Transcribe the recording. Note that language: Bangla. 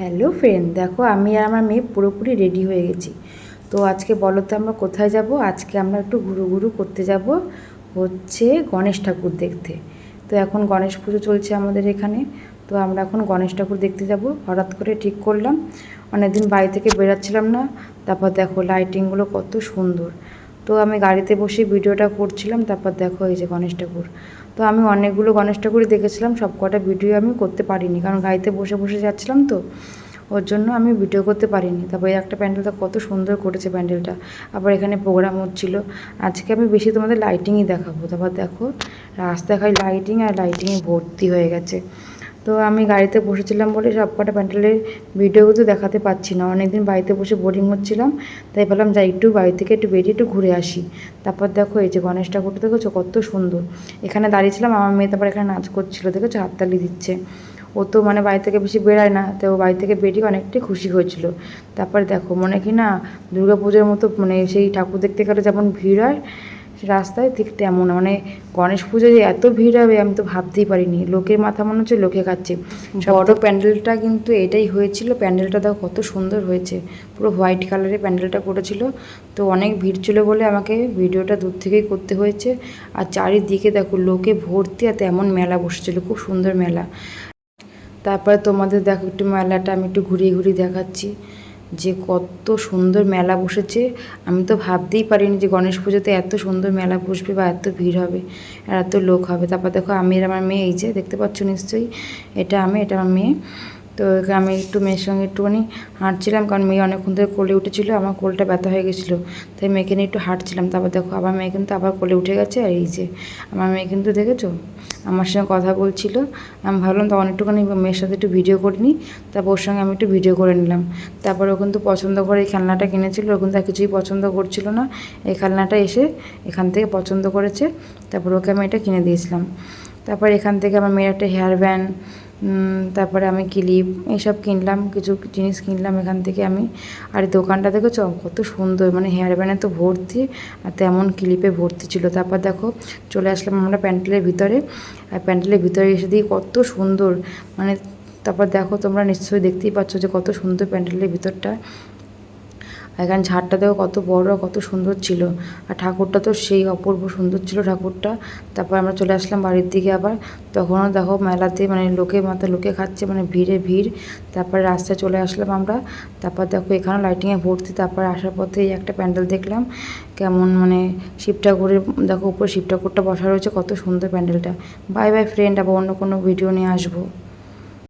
হ্যালো ফ্রেন্ড দেখো আমি আর আমার মেয়ে পুরোপুরি রেডি হয়ে গেছি। তো আজকে বলো তো আমরা কোথায় যাব? আজকে আমরা একটু ঘুরু ঘুরু করতে যাব হচ্ছে গণেশ ঠাকুর দেখতে। তো এখন গণেশ পুজো চলছে আমাদের এখানে। তো আমরা এখন গণেশ ঠাকুর দেখতে যাব। হঠাৎ করে ঠিক করলাম। অনেকদিন বাড়ি থেকে বেরাচ্ছিলাম না। তারপর দেখো লাইটিংগুলো কত সুন্দর। তো আমি গাড়িতে বসে ভিডিওটা করছিলাম, তারপর দেখো এই যে গণেশ ঠাকুর। তো আমি অনেকগুলো গণেশ ঠাকুরই দেখেছিলাম, সব কটা ভিডিও আমি করতে পারিনি, কারণ গাড়িতে বসে বসে যাচ্ছিলাম তো, ওর জন্য আমি ভিডিও করতে পারিনি। তারপর একটা প্যান্ডেলটা কত সুন্দর করেছে প্যান্ডেলটা। আবার এখানে প্রোগ্রাম হচ্ছিল, আজকে আমি বেশি তোমাদের লাইটিংই দেখাবো। তারপর দেখো রাস্তায় খালি লাইটিং আর লাইটিংয়ে ভর্তি হয়ে গেছে। তো আমি গাড়িতে বসেছিলাম বলে সব কটা প্যান্ডেলের ভিডিওগুলো দেখাতে পাচ্ছি না। অনেকদিন বাড়িতে বসে বোরিং হচ্ছিলাম, তাই ভাবলাম যাই একটু বাড়ি থেকে একটু বেরিয়ে একটু ঘুরে আসি। তারপর দেখো এই যে গণেশ ঠাকুরটা দেখেছ কত সুন্দর। এখানে দাঁড়িয়েছিলাম আমার মেয়ে তারপর এখানে নাচ করছিল, দেখেছ? হাততালি দিচ্ছে। ও তো মানে বাড়ি থেকে বেশি বেরায় না তো বাড়ি থেকে বেরিয়ে অনেকটাই খুশি হয়েছিল। তারপরে দেখো মনে কি না দুর্গা পুজোর মতো মানে সেই ঠাকুর দেখতে গেলে যেমন ভিড় হয় রাস্তায় ঠিক তেমন মানে গণেশ পুজোয় যে এত ভিড় হবে আমি তো ভাবতেই পারিনি। লোকের মাথা মনে হচ্ছে লোকে খাচ্ছে। বড় প্যান্ডেলটা কিন্তু এটাই হয়েছিল। প্যান্ডেলটা দেখো কত সুন্দর হয়েছে। পুরো হোয়াইট কালারের প্যান্ডেলটা করেছিল। তো অনেক ভিড় ছিল বলে আমাকে ভিডিওটা দূর থেকেই করতে হয়েছে। আর চারিদিকে দেখো লোকে ভর্তি আর তেমন মেলা বসেছিল। খুব সুন্দর মেলা। তারপরে তোমাদের দেখো একটু মেলাটা আমি একটু ঘুরিয়ে ঘুরিয়ে দেখাচ্ছি। যে কত সুন্দর মেলা বসেছে। আমি তো ভাবতেই পারিনি যে গণেশ পুজোতে এত সুন্দর মেলা বসবে বা এত ভিড় হবে আর এত লোক হবে। তারপর দেখো আমি আমার মেয়ে, এই যে দেখতে পাচ্ছ নিশ্চয়ই, এটা আমি, এটা আমার মেয়ে। তো আমি একটু মেয়ের সঙ্গে একটুখানি হাঁটছিলাম কারণ মেয়ে অনেকক্ষণ ধরে কোলে উঠেছিলো, আমার কোলটা ব্যথা হয়ে গেছিল। তাই মেয়েকে নিয়ে একটু হাঁটছিলাম। তারপর দেখো আবার মেয়ে কিন্তু আবার কোলে উঠে গেছে আর এই যে আমার মেয়ে কিন্তু দেখেছ? আমার সঙ্গে কথা বলছিল। আমি ভাবলাম তখন একটুখানি মেয়ের সাথে একটু ভিডিও করে নিই। তারপর ওর সঙ্গে আমি একটু ভিডিও করে নিলাম। তারপর ও কিন্তু পছন্দ করে এই খেলনাটা কিনেছিল। ও কিন্তু আর কিছুই পছন্দ করছিল না। এই খেলনাটা এসে এখান থেকে পছন্দ করেছে। তারপর ওকে আমি এটা কিনে দিয়েছিলাম। তারপর এখান থেকে আমার মেয়ের একটা হেয়ার ব্যান্ড তারপরে আমি ক্লিপ এইসব কিনলাম, কিছু জিনিস কিনলাম এখান থেকে আমি। আর দোকানটা দেখেছ? কত সুন্দর মানে হেয়ার ব্যান্ডে তো ভর্তি, আর তেমন ক্লিপে ভর্তি ছিল। তারপর দেখো, চলে আসলাম আমরা প্যান্ডেলের ভিতরে। আর প্যান্ডেলের ভিতরে এসে দিই কত সুন্দর মানে তারপর দেখো তোমরা নিশ্চয়ই দেখতেই পাচ্ছ যে কত সুন্দর প্যান্ডেলের ভিতরটা। এখানে ঝাড়টা দেখো কত বড় কত সুন্দর ছিল। আর ঠাকুরটা তো সেই অপূর্ব সুন্দর ছিল ঠাকুরটা। তারপর আমরা চলে আসলাম বাড়ির দিকে আবার। তখনও দেখো মেলাতে মানে লোকে মাথা লোকে খাচ্ছে মানে ভিড়ে ভিড়। তারপরে রাস্তায় চলে আসলাম আমরা। তারপর দেখো এখানে লাইটিংয়ে ভর্তি। তারপর আসার পথে একটা প্যান্ডেল দেখলাম। কেমন মানে শিব ঠাকুরের দেখো উপরে শিব ঠাকুরটা বসা রয়েছে, কত সুন্দর প্যান্ডেলটা। বাই বাই ফ্রেন্ড আবার অন্য কোনো ভিডিও নিয়ে আসব।